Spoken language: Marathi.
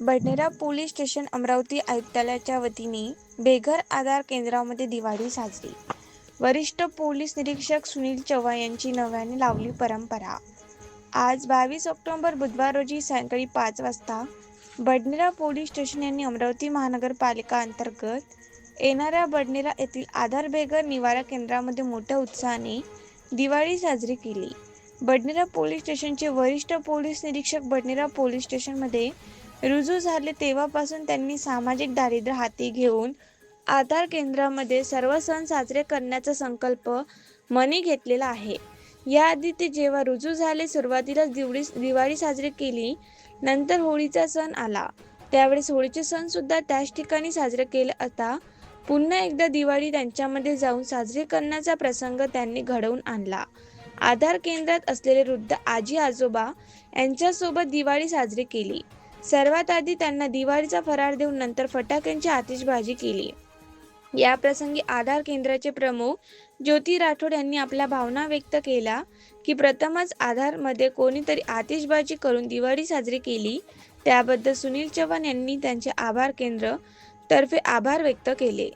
बडनेरा पोलीस स्टेशन अमरावती आयुक्तालयाच्या वतीने बेघर आधार केंद्रामध्ये दिवाळी साजरी. वरिष्ठ पोलीस निरीक्षक सुनील चव्हाण यांची नव्याने लावली परंपरा. आज बावीस ऑक्टोबर बुधवार रोजी सायंकाळी पाच वाजता बडनेरा पोलीस स्टेशन यांनी अमरावती महानगरपालिका अंतर्गत येणाऱ्या बडनेरा येथील आधार बेघर निवारा केंद्रामध्ये मोठ्या उत्साहाने दिवाळी साजरी केली. बडनेरा पोलीस स्टेशनचे वरिष्ठ पोलीस निरीक्षक बडनेरा पोलीस स्टेशनमध्ये रुजू झाले तेव्हापासून त्यांनी सामाजिक दारिद्र्य हाती घेऊन आधार केंद्रामध्ये सर्व सण साजरे करण्याचा संकल्प मनी घेतलेला आहे. याआधी ते जेव्हा रुजू झाले सुरुवातीलाच दिवळी दिवाळी साजरी केली नंतर होळीचा सण आला. त्यावेळेस होळीचे सण सुद्धा त्याच ठिकाणी साजरे केले आता पुन्हा एकदा दिवाळी त्यांच्यामध्ये जाऊन साजरी करण्याचा प्रसंग त्यांनी घडवून आणला. आधार केंद्रात असलेले वृद्ध आजी आजोबा यांच्यासोबत दिवाळी साजरी केली. सर्वात आधी त्यांना दिवाळीचा फरार देऊन नंतर फटाक्यांची आतिषबाजी केली. या प्रसंगी आधार केंद्राचे प्रमुख ज्योती राठोड यांनी आपल्या भावना व्यक्त केला की प्रथमच आधारमध्ये कोणीतरी आतिषबाजी करून दिवाळी साजरी केली. त्याबद्दल सुनील चव्हाण यांनी त्यांचे आभार केंद्र तर्फे आभार व्यक्त केले.